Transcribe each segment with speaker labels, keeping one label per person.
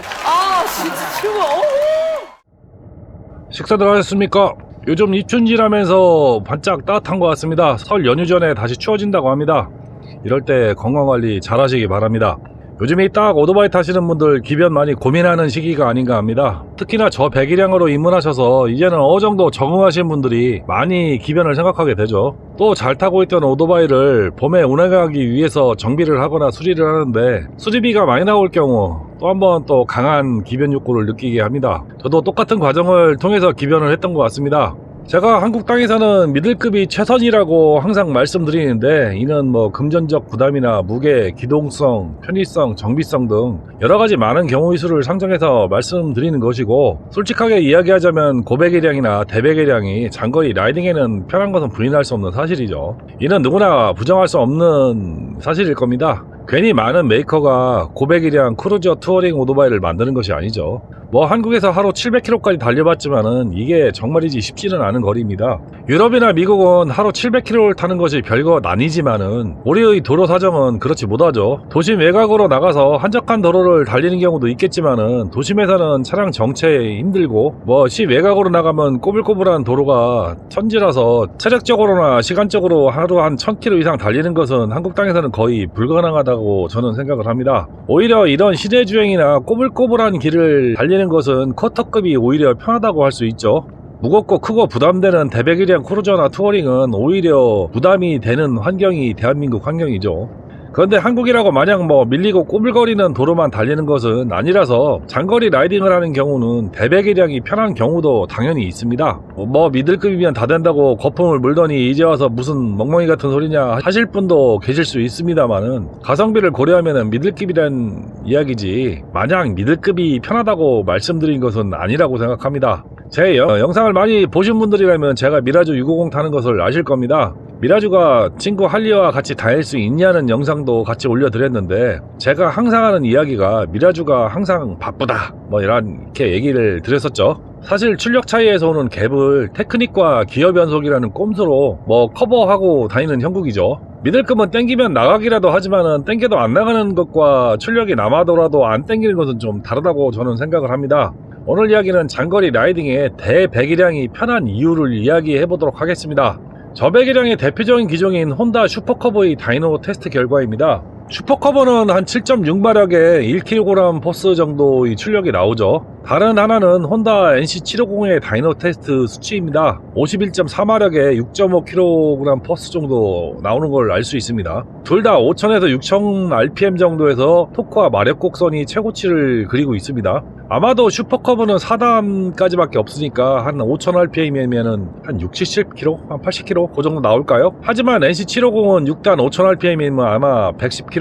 Speaker 1: 아 진짜 최고. 어우.
Speaker 2: 식사들 하셨습니까? 요즘 입춘지라면서 반짝 따뜻한 것 같습니다. 설 연휴 전에 다시 추워진다고 합니다. 이럴 때 건강관리 잘 하시기 바랍니다. 요즘이 딱 오토바이 타시는 분들 기변 많이 고민하는 시기가 아닌가 합니다. 특히나 저 배기량으로 입문하셔서 이제는 어느 정도 적응하신 분들이 많이 기변을 생각하게 되죠. 또 잘 타고 있던 오토바이를 봄에 운행하기 위해서 정비를 하거나 수리를 하는데 수리비가 많이 나올 경우 또 한번 또 강한 기변 욕구를 느끼게 합니다. 저도 똑같은 과정을 통해서 기변을 했던 것 같습니다. 제가 한국 땅에서는 미들급이 최선이라고 항상 말씀드리는데 이는 뭐 금전적 부담이나 무게, 기동성, 편의성, 정비성 등 여러 가지 많은 경우의 수를 상정해서 말씀드리는 것이고 솔직하게 이야기하자면 고배기량이나 대배기량이 장거리 라이딩에는 편한 것은 부인할 수 없는 사실이죠. 이는 누구나 부정할 수 없는 사실일 겁니다. 괜히 많은 메이커가 고배기량 크루저 투어링 오토바이를 만드는 것이 아니죠. 뭐 한국에서 하루 700km까지 달려봤지만은 이게 정말이지 쉽지는 않은 거리입니다. 유럽이나 미국은 하루 700km를 타는 것이 별거 아니지만은 우리의 도로 사정은 그렇지 못하죠. 도심 외곽으로 나가서 한적한 도로를 달리는 경우도 있겠지만은 도심에서는 차량 정체에 힘들고 뭐 시 외곽으로 나가면 꼬불꼬불한 도로가 천지라서 체력적으로나 시간적으로 하루 한 1000km 이상 달리는 것은 한국 땅에서는 거의 불가능하다 고 저는 생각을 합니다. 오히려 이런 시내 주행이나 꼬불꼬불한 길을 달리는 것은 쿼터급이 오히려 편하다고 할 수 있죠. 무겁고 크고 부담되는 대배기량 크루저나 투어링은 오히려 부담이 되는 환경이 대한민국 환경이죠. 그런데 한국이라고 마냥 뭐 밀리고 꼬불거리는 도로만 달리는 것은 아니라서 장거리 라이딩을 하는 경우는 대배기량이 편한 경우도 당연히 있습니다. 뭐 미들급이면 다 된다고 거품을 물더니 이제 와서 무슨 멍멍이 같은 소리냐 하실 분도 계실 수 있습니다만은 가성비를 고려하면 미들급이란 이야기지 마냥 미들급이 편하다고 말씀드린 것은 아니라고 생각합니다. 제 영, 영상을 많이 보신 분들이라면 제가 미라주 650 타는 것을 아실 겁니다. 미라주가 친구 할리와 같이 다닐 수 있냐는 영상도 같이 올려드렸는데 제가 항상 하는 이야기가 미라주가 항상 바쁘다 뭐 이렇게 얘기를 드렸었죠. 사실 출력 차이에서 오는 갭을 테크닉과 기어 변속이라는 꼼수로 뭐 커버하고 다니는 형국이죠. 미들급은 땡기면 나가기라도 하지만은 땡겨도 안 나가는 것과 출력이 남아더라도 안 땡기는 것은 좀 다르다고 저는 생각을 합니다. 오늘 이야기는 장거리 라이딩의 대배기량이 편한 이유를 이야기해 보도록 하겠습니다. 저배기량의 대표적인 기종인 혼다 슈퍼커버의 다이노 테스트 결과입니다. 슈퍼커버는 한 7.6마력의 1kg 포스 정도의 출력이 나오죠. 다른 하나는 혼다 NC750의 다이노 테스트 수치입니다. 51.4마력의 6.5kg 포스 정도 나오는 걸 알 수 있습니다. 둘 다 5000에서 6000 rpm 정도에서 토크와 마력 곡선이 최고치를 그리고 있습니다. 아마도 슈퍼커버는 4단까지밖에 없으니까 한 5000 rpm이면 한 60, 70km? 한 80km? 그 정도 나올까요? 하지만 NC750은 6단 5000 rpm이면 아마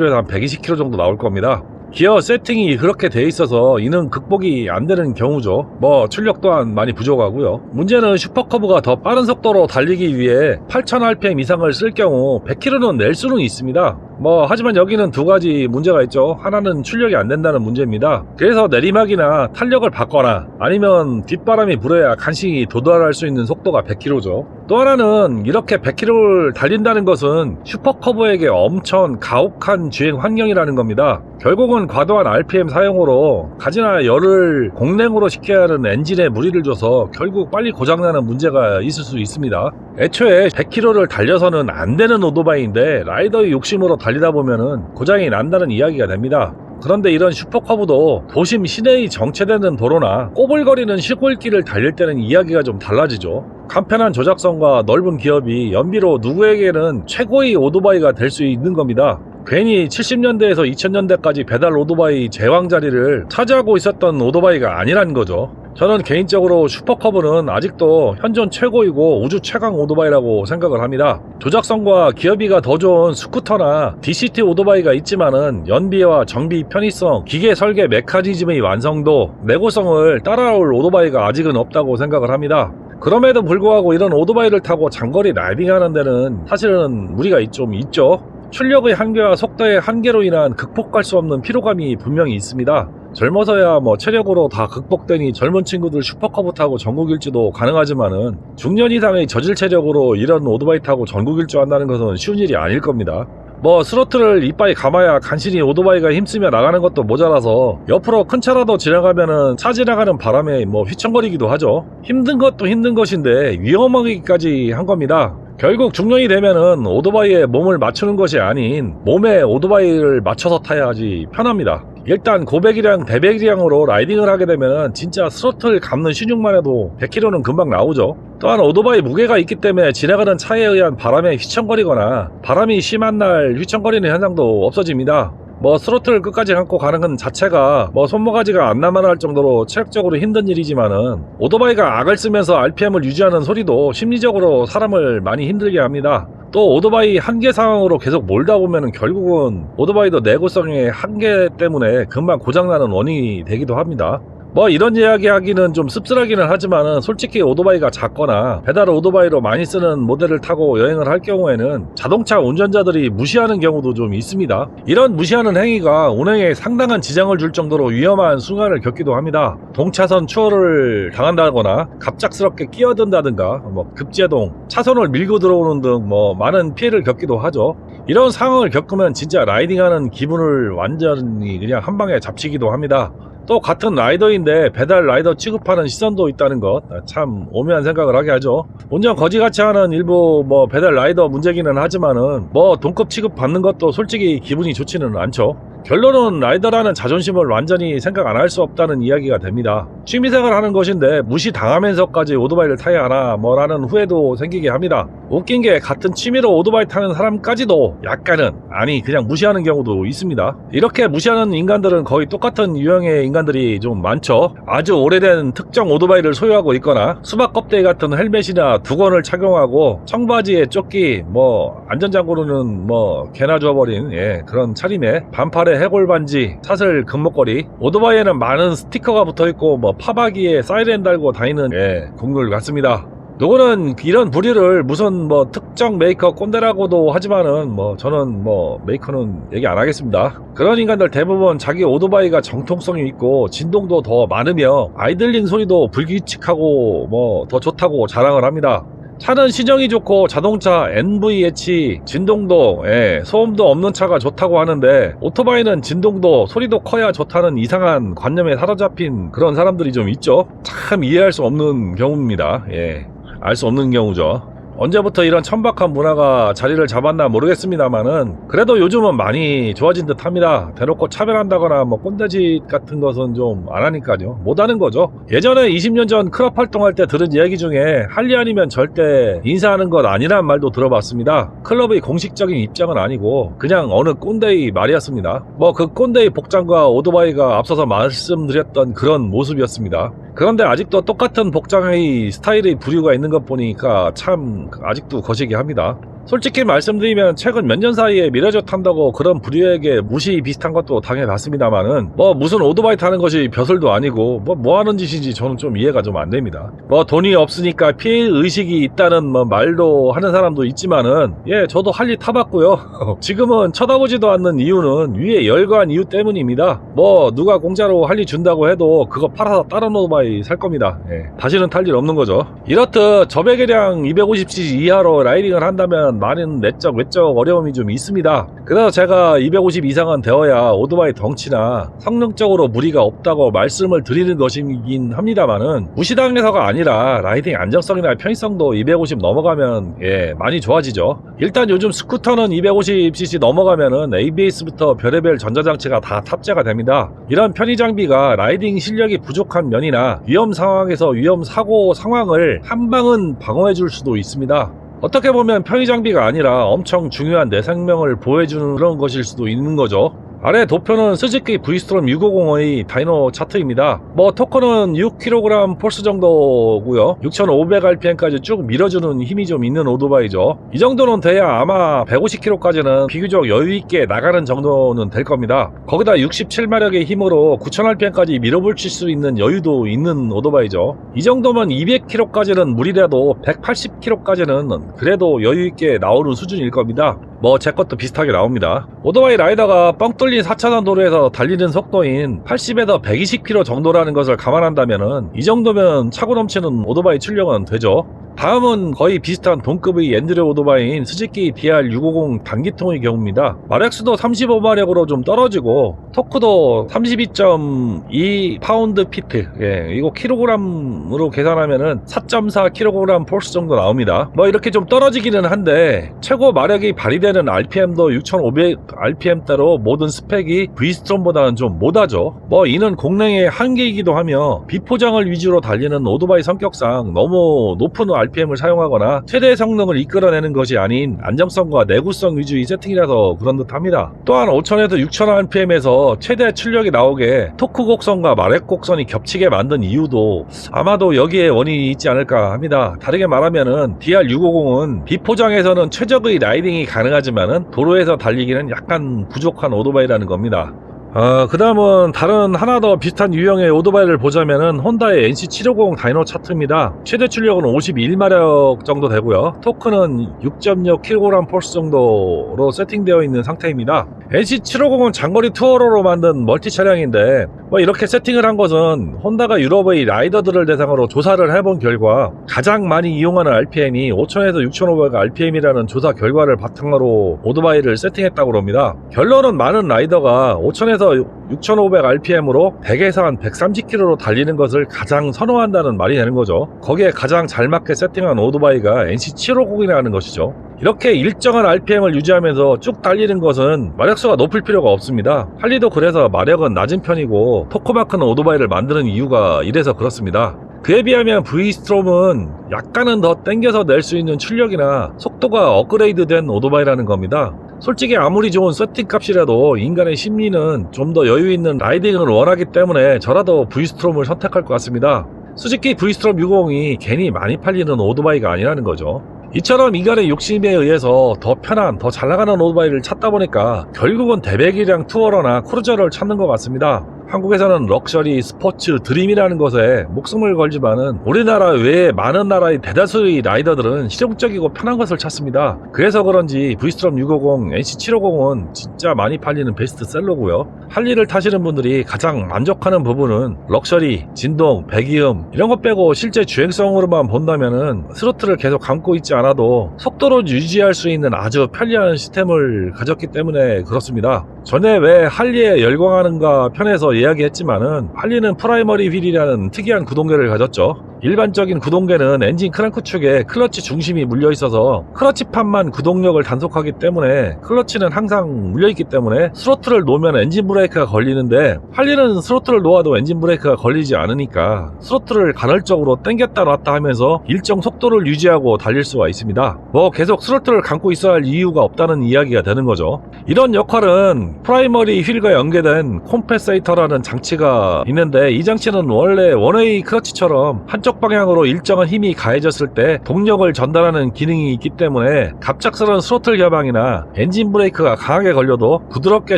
Speaker 2: 110km에서 한 120km 정도 나올 겁니다. 기어 세팅이 그렇게 돼 있어서 이는 극복이 안 되는 경우죠. 뭐 출력 또한 많이 부족하고요. 문제는 슈퍼커브가 더 빠른 속도로 달리기 위해 8000rpm 이상을 쓸 경우 100km는 낼 수는 있습니다. 뭐 하지만 여기는 두 가지 문제가 있죠. 하나는 출력이 안 된다는 문제입니다. 그래서 내리막이나 탄력을 받거나 아니면 뒷바람이 불어야 간신히 도달할 수 있는 속도가 100km죠. 또 하나는 이렇게 100km를 달린다는 것은 슈퍼커브에게 엄청 가혹한 주행 환경이라는 겁니다. 결국은 과도한 RPM 사용으로 가지나 열을 공랭으로 시켜야 하는 엔진에 무리를 줘서 결국 빨리 고장나는 문제가 있을 수 있습니다. 애초에 100km를 달려서는 안 되는 오토바이인데 라이더의 욕심으로 달 리다 보면은 고장이 난다는 이야기가 됩니다. 그런데 이런 슈퍼커브도 도심 시내의 정체되는 도로나 꼬불거리는 시골길을 달릴 때는 이야기가 좀 달라지죠. 간편한 조작성과 넓은 기업이 연비로 누구에게는 최고의 오토바이가 될 수 있는 겁니다. 괜히 70년대에서 2000년대까지 배달 오토바이 제왕 자리를 차지하고 있었던 오토바이가 아니란 거죠. 저는 개인적으로 슈퍼커브는 아직도 현존 최고이고 우주 최강 오토바이라고 생각을 합니다. 조작성과 기어비가 더 좋은 스쿠터나 DCT 오토바이가 있지만은 연비와 정비 편의성, 기계 설계 메커니즘의 완성도, 내구성을 따라올 오토바이가 아직은 없다고 생각을 합니다. 그럼에도 불구하고 이런 오토바이를 타고 장거리 라이딩 하는 데는 사실은 무리가 좀 있죠. 출력의 한계와 속도의 한계로 인한 극복할 수 없는 피로감이 분명히 있습니다. 젊어서야 뭐 체력으로 다 극복되니 젊은 친구들 슈퍼커브 타고 전국 일주도 가능하지만은 중년 이상의 저질 체력으로 이런 오토바이 타고 전국 일주 한다는 것은 쉬운 일이 아닐 겁니다. 뭐 스로틀을 이빠이 감아야 간신히 오토바이가 힘쓰며 나가는 것도 모자라서 옆으로 큰 차라도 지나가면은 차 지나가는 바람에 뭐 휘청거리기도 하죠. 힘든 것도 힘든 것인데 위험하기까지 한 겁니다. 결국 중년이 되면은 오토바이에 몸을 맞추는 것이 아닌 몸에 오토바이를 맞춰서 타야지 편합니다. 일단 고백이랑 대백이랑으로 라이딩을 하게 되면 진짜 스로틀 감는 신용만 해도 100km는 금방 나오죠. 또한 오토바이 무게가 있기 때문에 지나가는 차에 의한 바람에 휘청거리거나 바람이 심한 날 휘청거리는 현상도 없어집니다. 뭐 스로틀 끝까지 감고 가는 건 자체가 뭐 손모가지가 안 남아날 정도로 체력적으로 힘든 일이지만은 오토바이가 악을 쓰면서 RPM을 유지하는 소리도 심리적으로 사람을 많이 힘들게 합니다. 또 오토바이 한계 상황으로 계속 몰다 보면은 결국은 오토바이도 내구성의 한계 때문에 금방 고장나는 원인이 되기도 합니다. 뭐 이런 이야기 하기는 좀 씁쓸하기는 하지만은 솔직히 오토바이가 작거나 배달 오토바이로 많이 쓰는 모델을 타고 여행을 할 경우에는 자동차 운전자들이 무시하는 경우도 좀 있습니다. 이런 무시하는 행위가 운행에 상당한 지장을 줄 정도로 위험한 순간을 겪기도 합니다. 동차선 추월을 당한다거나 갑작스럽게 끼어든다든가 뭐 급제동, 차선을 밀고 들어오는 등 뭐 많은 피해를 겪기도 하죠. 이런 상황을 겪으면 진짜 라이딩하는 기분을 완전히 그냥 한 방에 잡치기도 합니다. 또 같은 라이더인데 배달 라이더 취급하는 시선도 있다는 것 참 오묘한 생각을 하게 하죠. 운전 거지같이 하는 일부 뭐 배달 라이더 문제기는 하지만은 뭐 동급 취급 받는 것도 솔직히 기분이 좋지는 않죠. 결론은 라이더라는 자존심을 완전히 생각 안 할 수 없다는 이야기가 됩니다. 취미생활 하는 것인데 무시당하면서까지 오토바이를 타야 하나 뭐라는 후회도 생기게 합니다. 웃긴 게 같은 취미로 오토바이 타는 사람까지도 약간은 아니 그냥 무시하는 경우도 있습니다. 이렇게 무시하는 인간들은 거의 똑같은 유형의 인간들이 좀 많죠. 아주 오래된 특정 오토바이를 소유하고 있거나 수박 껍데기 같은 헬멧이나 두건을 착용하고 청바지에 조끼 뭐 안전장구로는 뭐 개나 줘버린 예, 그런 차림에 반팔에 해골 반지 사슬 금목걸이 오토바이에는 많은 스티커가 붙어 있고 뭐 파바기에 사이렌 달고 다니는 예, 국물 같습니다. 누구는 이런 부류를 무슨 뭐 특정 메이커 꼰대라고도 하지만은 뭐 저는 뭐 메이커는 얘기 안 하겠습니다. 그런 인간들 대부분 자기 오토바이가 정통성이 있고 진동도 더 많으며 아이들링 소리도 불규칙하고 뭐 더 좋다고 자랑을 합니다. 차는 시정이 좋고 자동차 NVH 진동도 예, 소음도 없는 차가 좋다고 하는데 오토바이는 진동도 소리도 커야 좋다는 이상한 관념에 사로잡힌 그런 사람들이 좀 있죠. 참 이해할 수 없는 경우입니다. 예. 알 수 없는 경우죠. 언제부터 이런 천박한 문화가 자리를 잡았나 모르겠습니다만은 그래도 요즘은 많이 좋아진 듯 합니다. 대놓고 차별한다거나 뭐 꼰대짓 같은 것은 좀 안 하니까요. 못 하는 거죠. 예전에 20년 전 클럽 활동할 때 들은 이야기 중에 할리 아니면 절대 인사하는 것 아니란 말도 들어봤습니다. 클럽의 공식적인 입장은 아니고 그냥 어느 꼰대의 말이었습니다. 뭐 그 꼰대의 복장과 오토바이가 앞서서 말씀드렸던 그런 모습이었습니다. 그런데 아직도 똑같은 복장의 스타일의 부류가 있는 것 보니까 참 아직도 거시기 합니다. 솔직히 말씀드리면 최근 몇 년 사이에 미러저 탄다고 그런 부류에게 무시 비슷한 것도 당해봤습니다만은 뭐 무슨 오토바이 타는 것이 벼슬도 아니고 뭐 뭐 하는 짓인지 저는 좀 이해가 좀 안 됩니다. 뭐 돈이 없으니까 피해 의식이 있다는 뭐 말도 하는 사람도 있지만은 예 저도 할리 타봤고요. 지금은 쳐다보지도 않는 이유는 위에 열거한 이유 때문입니다. 뭐 누가 공짜로 할리 준다고 해도 그거 팔아서 다른 오토바이 살 겁니다. 예, 다시는 탈 일 없는 거죠. 이렇듯 저배계량 250cc 이하로 라이딩을 한다면 많은 내적 외적 어려움이 좀 있습니다. 그래서 제가 250 이상은 되어야 오토바이 덩치나 성능적으로 무리가 없다고 말씀을 드리는 것이긴 합니다만은 무시당해서가 아니라 라이딩 안정성이나 편의성도 250 넘어가면 예 많이 좋아지죠. 일단 요즘 스쿠터는 250cc 넘어가면은 ABS부터 별의별 전자장치가 다 탑재가 됩니다. 이런 편의 장비가 라이딩 실력이 부족한 면이나 위험 상황에서 위험 사고 상황을 한 방은 방어해 줄 수도 있습니다. 어떻게 보면 편의 장비가 아니라 엄청 중요한 내 생명을 보호해주는 그런 것일 수도 있는 거죠. 아래 도표는 스즈키 브이스트롬 650의 다이노 차트입니다. 뭐 토커는 6kg 폴스 정도고요. 6,500rpm까지 쭉 밀어주는 힘이 좀 있는 오토바이죠. 이 정도는 돼야 아마 150km까지는 비교적 여유 있게 나가는 정도는 될 겁니다. 거기다 67마력의 힘으로 9,000rpm까지 밀어붙일 수 있는 여유도 있는 오토바이죠. 이 정도면 200km까지는 무리라도 180km까지는 그래도 여유 있게 나오는 수준일 겁니다. 뭐 제 것도 비슷하게 나옵니다. 오토바이 라이더가 뻥 뚫린 4차선 도로에서 달리는 속도인 80에서 120km 정도라는 것을 감안한다면은 이 정도면 차고 넘치는 오토바이 출력은 되죠. 다음은 거의 비슷한 동급의 엔드레 오토바이인 스즈키 DR650 단기통의 경우입니다. 마력수도 35마력으로 좀 떨어지고 토크도 32.2 파운드 피트 예, 이거 킬로그램으로 계산하면 은 4.4 킬로그램 폴스 정도 나옵니다. 뭐 이렇게 좀 떨어지기는 한데 최고 마력이 발휘되는 RPM도 6500 RPM대로 모든 스펙이 V스트롬보다는 좀 못하죠. 뭐 이는 공랭의 한계이기도 하며 비포장을 위주로 달리는 오토바이 성격상 너무 높은 RPM 을 사용하거나 최대 성능을 이끌어내는 것이 아닌 안정성과 내구성 위주의 세팅이라서 그런 듯 합니다. 또한 5000에서 6000rpm에서 최대 출력이 나오게 토크 곡선과 마력 곡선이 겹치게 만든 이유도 아마도 여기에 원인이 있지 않을까 합니다. 다르게 말하면은 DR650은 비포장에서는 최적의 라이딩이 가능하지만은 도로에서 달리기는 약간 부족한 오토바이라는 겁니다. 아, 그 다음은 다른 하나 더 비슷한 유형의 오토바이를 보자면은 혼다의 NC750 다이노 차트입니다. 최대 출력은 51마력 정도 되고요. 토크는 6.6kg 폴스 정도로 세팅되어 있는 상태입니다. NC750은 장거리 투어러로 만든 멀티 차량인데 뭐 이렇게 세팅을 한 것은 혼다가 유럽의 라이더들을 대상으로 조사를 해본 결과 가장 많이 이용하는 RPM이 5000에서 6500 RPM이라는 조사 결과를 바탕으로 오토바이를 세팅했다고 합니다. 결론은 많은 라이더가 5000에서 6500 RPM으로 100에서 한 130km로 달리는 것을 가장 선호한다는 말이 되는 거죠. 거기에 가장 잘 맞게 세팅한 오토바이가 NC750이라는 것이죠. 이렇게 일정한 RPM을 유지하면서 쭉 달리는 것은 마력수가 높을 필요가 없습니다. 할리도 그래서 마력은 낮은 편이고 토크마크는 오토바이를 만드는 이유가 이래서 그렇습니다. 그에 비하면 V스트롬은 약간은 더 땡겨서 낼 수 있는 출력이나 속도가 업그레이드된 오토바이라는 겁니다. 솔직히 아무리 좋은 세팅 값이라도 인간의 심리는 좀 더 여유 있는 라이딩을 원하기 때문에 저라도 V스트롬을 선택할 것 같습니다. 수즈키 V스트롬 650이 괜히 많이 팔리는 오토바이가 아니라는 거죠. 이처럼 인간의 욕심에 의해서 더 편한, 더 잘 나가는 오토바이를 찾다 보니까 결국은 대배기량 투어러나 크루저를 찾는 것 같습니다. 한국에서는 럭셔리, 스포츠, 드림이라는 것에 목숨을 걸지만은 우리나라 외에 많은 나라의 대다수의 라이더들은 실용적이고 편한 것을 찾습니다. 그래서 그런지 V스트롬 650, NC750은 진짜 많이 팔리는 베스트셀러고요. 할리를 타시는 분들이 가장 만족하는 부분은 럭셔리, 진동, 배기음 이런 것 빼고 실제 주행성으로만 본다면은 스로틀을 계속 감고 있지 않아도 속도를 유지할 수 있는 아주 편리한 시스템을 가졌기 때문에 그렇습니다. 전에 왜 할리에 열광하는가 편에서 이야기했지만은 할리는 프라이머리 휠이라는 특이한 구동계를 가졌죠. 일반적인 구동계는 엔진 크랭크 축에 클러치 중심이 물려 있어서 클러치판만 구동력을 단속하기 때문에 클러치는 항상 물려 있기 때문에 스로틀을 놓으면 엔진 브레이크가 걸리는데 할리는 스로틀을 놓아도 엔진 브레이크가 걸리지 않으니까 스로틀을 간헐적으로 당겼다 놨다 하면서 일정 속도를 유지하고 달릴 수가 있습니다. 뭐 계속 스로틀을 감고 있어야 할 이유가 없다는 이야기가 되는 거죠. 이런 역할은 프라이머리 휠과 연계된 콤페세이터라는 장치가 있는데 이 장치는 원래 원웨이 클러치처럼 한쪽 방향으로 일정한 힘이 가해졌을 때 동력을 전달하는 기능이 있기 때문에 갑작스러운 스로틀 개방이나 엔진 브레이크가 강하게 걸려도 부드럽게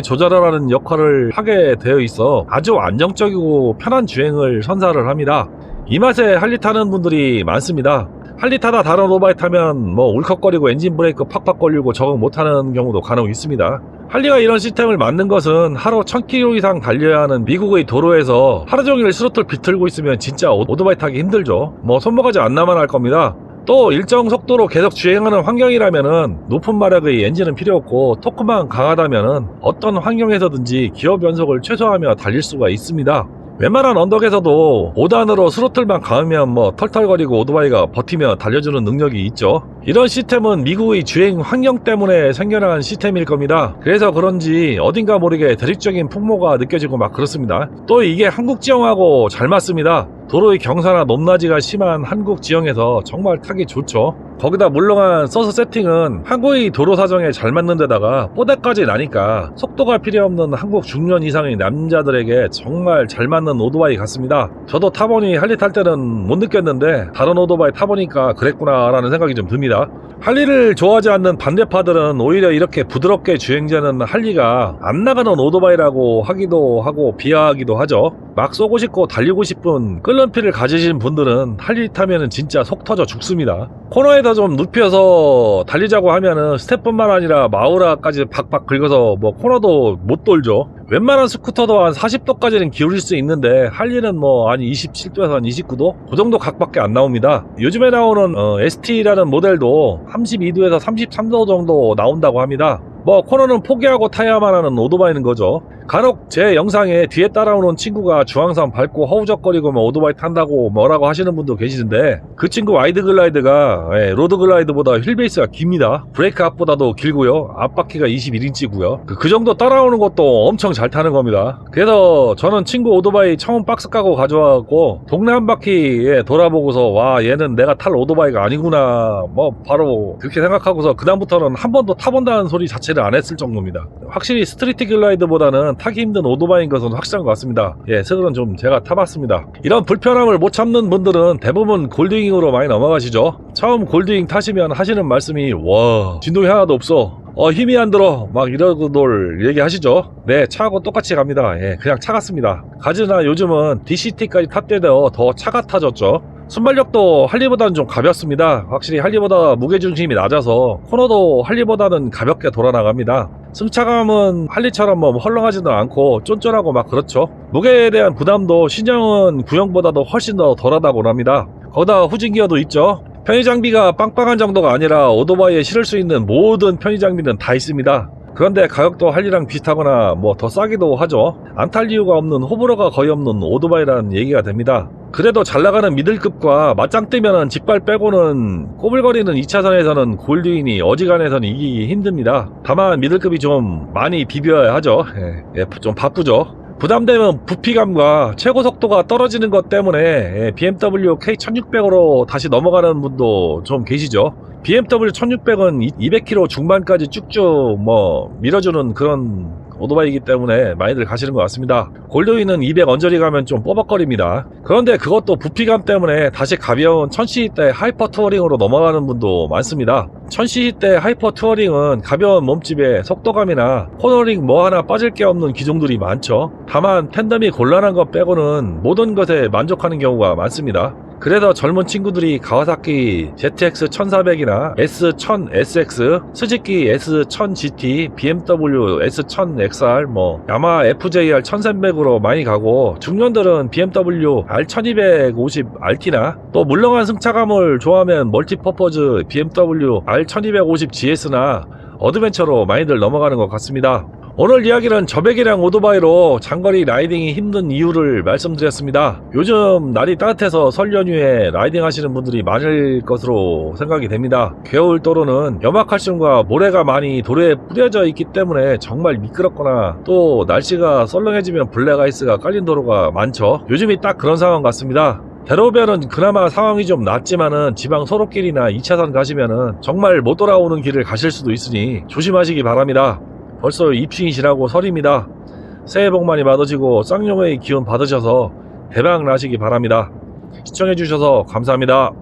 Speaker 2: 조절하라는 역할을 하게 되어 있어 아주 안정적이고 편한 주행을 선사를 합니다. 이 맛에 할리 타는 분들이 많습니다. 할리 타다 다른 오토바이 타면 뭐 울컥거리고 엔진 브레이크 팍팍 걸리고 적응 못하는 경우도 간혹 있습니다. 할리가 이런 시스템을 만든 것은 하루 1000km 이상 달려야 하는 미국의 도로에서 하루 종일 스로틀 비틀고 있으면 진짜 오- 오토바이 타기 힘들죠. 뭐 손모가지 안 나만 할 겁니다. 또 일정 속도로 계속 주행하는 환경이라면은 높은 마력의 엔진은 필요 없고 토크만 강하다면은 어떤 환경에서든지 기어 변속을 최소화하며 달릴 수가 있습니다. 웬만한 언덕에서도 5단으로 스로틀만 강하면 뭐 털털거리고 오토바이가 버티며 달려주는 능력이 있죠. 이런 시스템은 미국의 주행 환경 때문에 생겨난 시스템일 겁니다. 그래서 그런지 어딘가 모르게 대립적인 풍모가 느껴지고 막 그렇습니다. 또 이게 한국 지형하고 잘 맞습니다. 도로의 경사나 높낮이가 심한 한국 지형에서 정말 타기 좋죠. 거기다 물렁한 서스 세팅은 한국의 도로 사정에 잘 맞는 데다가 뽀대까지 나니까 속도가 필요 없는 한국 중년 이상의 남자들에게 정말 잘 맞는 오토바이 같습니다. 저도 타보니 할리 탈 때는 못 느꼈는데 다른 오토바이 타보니까 그랬구나 라는 생각이 좀 듭니다. 할리를 좋아하지 않는 반대파들은 오히려 이렇게 부드럽게 주행자는 할리가 안 나가는 오토바이라고 하기도 하고 비하하기도 하죠. 막 쏘고 싶고 달리고 싶은 끈 끓는 피를 가지신 분들은 할리 타면은 진짜 속 터져 죽습니다. 코너에다 좀 눕혀서 달리자고 하면은 스텝뿐만 아니라 마우라까지 박박 긁어서 뭐 코너도 못 돌죠. 웬만한 스쿠터도 한 40도까지는 기울일 수 있는데 할리는 뭐 한 27도에서 한 29도? 그 정도 각밖에 안 나옵니다. 요즘에 나오는 어, ST라는 모델도 32도에서 33도 정도 나온다고 합니다. 뭐 코너는 포기하고 타야만 하는 오토바이는 거죠. 간혹 제 영상에 뒤에 따라오는 친구가 주황선 밟고 허우적거리고 뭐 오토바이 탄다고 뭐라고 하시는 분도 계시는데 그 친구 와이드 글라이드가 예, 로드 글라이드보다 휠베이스가 깁니다. 브레이크 앞보다도 길고요. 앞바퀴가 21인치고요. 그, 그 정도 따라오는 것도 엄청 잘 타는 겁니다. 그래서 저는 친구 오토바이 처음 박스 까고 가져와갖고 동네 한 바퀴에 돌아보고서 와 얘는 내가 탈 오토바이가 아니구나 뭐 바로 그렇게 생각하고서 그다음부터는 한 번도 타본다는 소리 자체를 안 했을 정도입니다. 확실히 스트리트 글라이드보다는 타기 힘든 오토바이인 것은 확실한 것 같습니다. 예, 스글은 좀 제가 타봤습니다. 이런 불편함을 못 참는 분들은 대부분 골드윙으로 많이 넘어가시죠. 처음 골드윙 타시면 하시는 말씀이 와 진동이 하나도 없어. 어 힘이 안 들어 막 이러고들 얘기하시죠 네 차하고 똑같이 갑니다 예 그냥 차 같습니다 가즈나 요즘은 DCT까지 탔대도 더 차가 타졌죠 순발력도 할리보다는 좀 가볍습니다 확실히 할리보다 무게중심이 낮아서 코너도 할리보다는 가볍게 돌아나갑니다 승차감은 할리처럼 뭐 헐렁하지도 않고 쫀쫀하고 막 그렇죠. 무게에 대한 부담도 신형은 구형보다도 훨씬 더 덜하다고 합니다. 거기다 후진 기어도 있죠. 편의 장비가 빵빵한 정도가 아니라 오토바이에 실을 수 있는 모든 편의 장비는 다 있습니다. 그런데 가격도 할리랑 비슷하거나 뭐 더 싸기도 하죠. 안 탈 이유가 없는 호불호가 거의 없는 오토바이라는 얘기가 됩니다. 그래도 잘 나가는 미들급과 맞짱 뜨면은 짓발 빼고는 꼬불거리는 2차선에서는 골드윈이 어지간해서는 이기기 힘듭니다. 다만 미들급이 좀 많이 비벼야 하죠. 예, 예, 좀 바쁘죠. 부담되면 부피감과 최고 속도가 떨어지는 것 때문에 예, BMW K1600으로 다시 넘어가는 분도 좀 계시죠. BMW 1600은 200km 중반까지 쭉쭉 뭐 밀어주는 그런 오토바이이기 때문에 많이들 가시는 것 같습니다. 골드윈은 200 언저리 가면 좀 뽀벅거립니다. 그런데 그것도 부피감 때문에 다시 가벼운 1000cc 하이퍼 투어링으로 넘어가는 분도 많습니다. 1000cc 하이퍼 투어링은 가벼운 몸집에 속도감이나 코너링 뭐 하나 빠질 게 없는 기종들이 많죠. 다만 텐덤이 곤란한 것 빼고는 모든 것에 만족하는 경우가 많습니다. 그래서 젊은 친구들이 가와사키 ZX 1400이나 S1000 SX, 스즈키 S1000 GT, BMW S1000 XR, 뭐 야마 FJR 1300으로 많이 가고 중년들은 BMW R1250 RT나 또 물렁한 승차감을 좋아하면 멀티퍼포즈 BMW R1250 GS나 어드벤처로 많이들 넘어가는 것 같습니다. 오늘 이야기는 저백이랑 오토바이로 장거리 라이딩이 힘든 이유를 말씀드렸습니다. 요즘 날이 따뜻해서 설 연휴에 라이딩 하시는 분들이 많을 것으로 생각이 됩니다. 겨울 도로는 염화칼슘과 모래가 많이 도로에 뿌려져 있기 때문에 정말 미끄럽거나 또 날씨가 썰렁해지면 블랙 아이스가 깔린 도로가 많죠. 요즘이 딱 그런 상황 같습니다. 대로변은 그나마 상황이 좀 낫지만은 지방 소로길이나 2차선 가시면은 정말 못 돌아오는 길을 가실 수도 있으니 조심하시기 바랍니다. 벌써 입춘이 지나고 설입니다. 새해 복 많이 받으시고 쌍용의 기운 받으셔서 대박 나시기 바랍니다. 시청해주셔서 감사합니다.